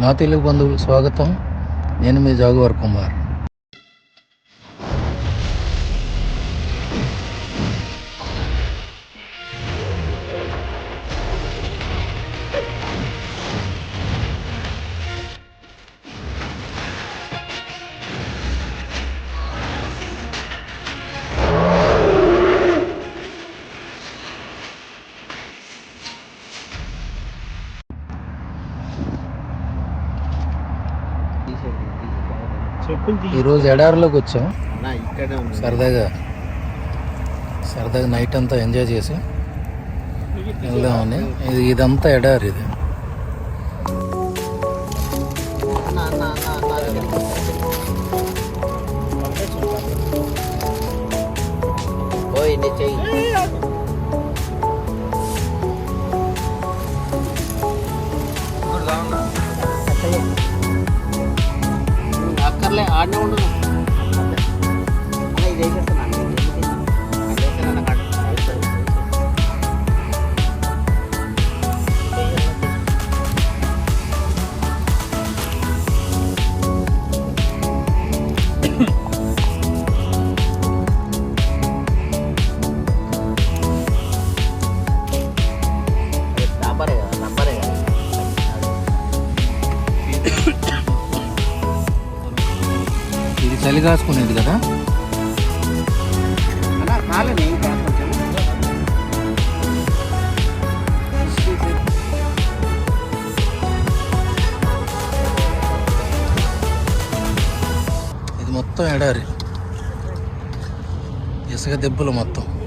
నా తెలుగు బంధువులు స్వాగతం. నేను మీ జాగువర్ కుమార్. ఈరోజు ఎడారిలోకి వచ్చాం. అన్నా ఇక్కడే ఉంది. సరదాగా సరదాగా నైట్ అంతా ఎంజాయ్ చేసి వెళ్దామని ఇది ఇదంతా ఎడారి ఇది. అన్న అన్న అన్న అన్న ఓయ్ నీ చెయ్యి. known చలి కాసుకునేది కదా? ఇది మొత్తం ఎడారి. ఇసుక దెబ్బలు మొత్తం.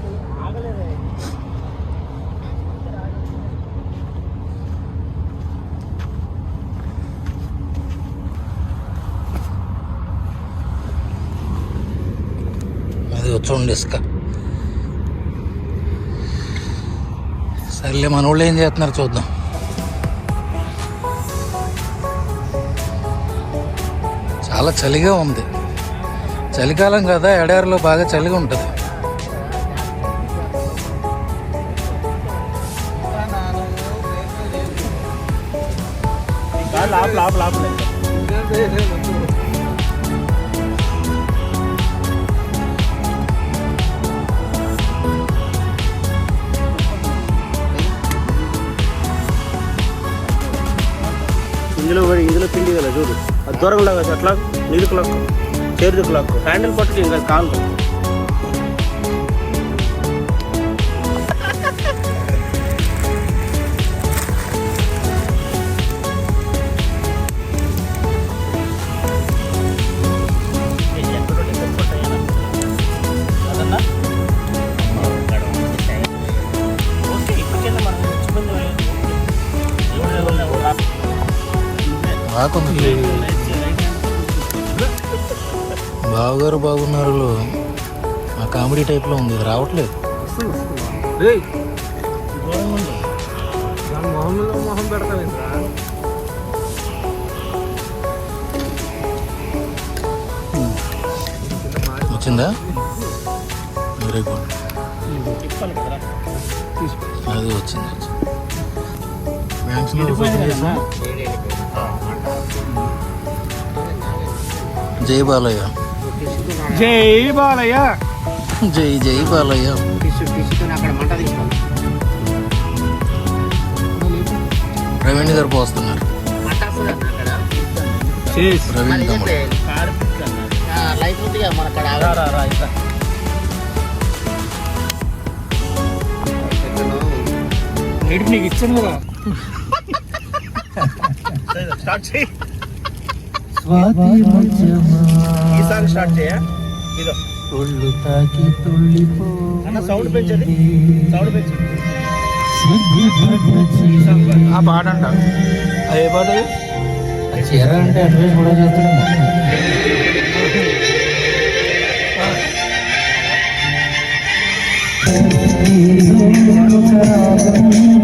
అది చూడండి ఇసుక సర్లే మన వాళ్ళు ఏం చేస్తున్నారు చూద్దాం. చాలా చలిగా ఉంది. చలికాలం కదా ఎడారిలో బాగా చలిగా ఉంటుంది. లాప్ లాప్ లాప్. ఇందులో పిండి కదా చూడు. అది దూరంగా లాగా అట్లా నీళ్ళకు క్లాక్ చేరుదుకు లాక్కు హ్యాండిల్ పట్టుకు ఇంకా కాలు బావగారు బాగున్నారు ఆ కామెడీ టైప్లో ఉంది రావట్లేదు. మొహం వచ్చిందా? Very good. అది వచ్చింది చేసా జై బాలయ్య. జై బాలయ్య. జై జై బాలయ్య. అక్కడ మంట ప్రవీణ్ గారు పోస్తున్నారు. ప్రవీణ్ ఉంది మన నీకు ఇచ్చాను కదా స్టార్ట్ చేయి. ఈ సాంగ్ స్టార్ట్ చేయ? ఇదో. ఒళ్ళు తాకి తుళ్ళిపో అన్న సౌండ్ పెంచండి. సౌండ్ పెంచు ఆ పాట అంట. అదే పాట అది? చీర అంటే అడ్వైస్ కూడా సరిపోతుంది తీసేయి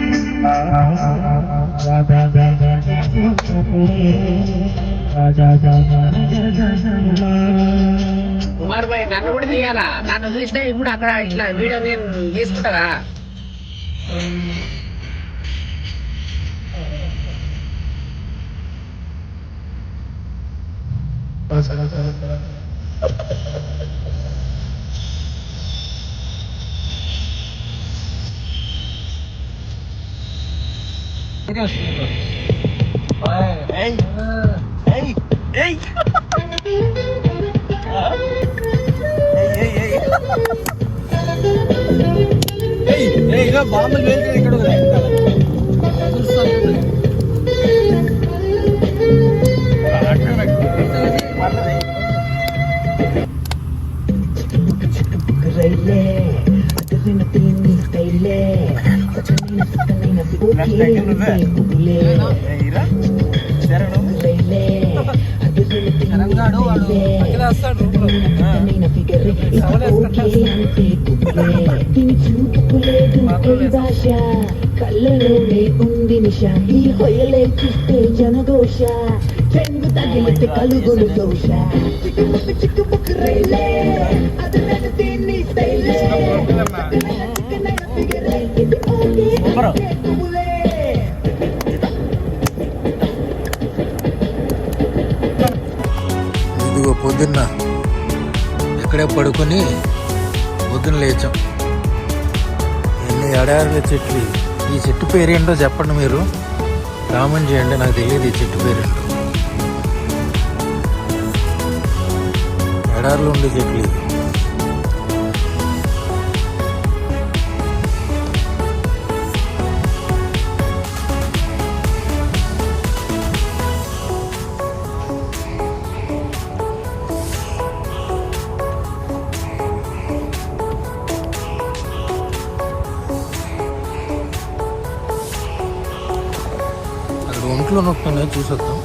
ఓ చల్లగాలి ఆ శుద్ధి తీసి కొబ్బయ్యలేవా ఏమైందో ఏమైందో కుమార్ భాయ్ నన్ను కూడా తీయాలా నన్ను చూస్తే ఇప్పుడు అక్కడ ఇట్లా వీడియో నేను తీసుకుంటారా బాంబులు వెళ్తే ఇక్కడ రైలే అదరిన తిని స్టైలే అచనైన సుఖనైన ఓకే కుబులే రైలే అదరిన తిని కళ్ళలోనే ఉంది నిష ఈ చూస్తే జనదోష చెంగు తగిలితే కలుగులు దోష చిక్కుముక్కు చిక్కుముక్కు రైలే ఇది ఓకే పొద్దున్న ఇక్కడే పడుకొని పొద్దున్న లేచాం. ఎన్ని ఎడారుల చెట్లు? ఈ చెట్టు పేరేంటో చెప్పండి మీరు. కామెంట్ చేయండి నాకు తెలియదు ఈ చెట్టు పేరేంటో. ఎడారులు ఉండే చెట్లు ఇది. ఒంట్లో చూసొద్దాం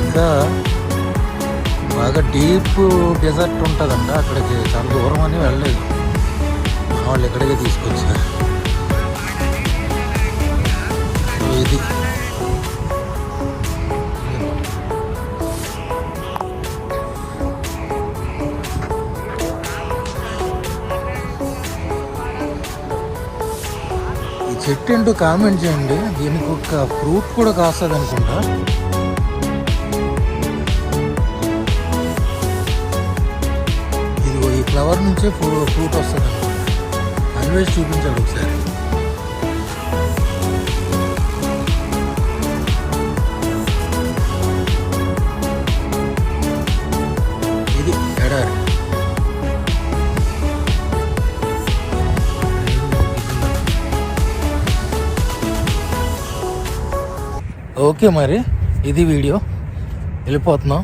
ఇంకా బాగా డీప్ డెజర్ట్ ఉంటుందండి అక్కడికి చాలా దూరం అని వెళ్ళలేదు. వాళ్ళు ఇక్కడికే తీసుకొచ్చారు? ఈ కామెంట్ చేయండి. దీనికి ఒక ఫ్రూట్ కూడా కాస్తుంది అనుకుంటా. ఇదిగో ఈ ఫ్లవర్ నుంచే ఫ్రూట్ వస్తుంది అనుకుంటా అన్వేష్ చూపించాడు ఒకసారి. ఓకే మరి ఇది వీడియో. వెళ్ళిపోతున్నాం.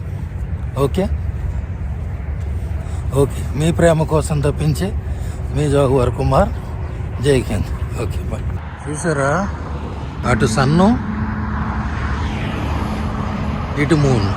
ఓకే? ఓకే మీ ప్రేమ కోసం తప్పించి మీ జోగువార్ కుమార్. జై హింద్. Okay bye. చూసారా? అటు సన్ను ఇటు మూన్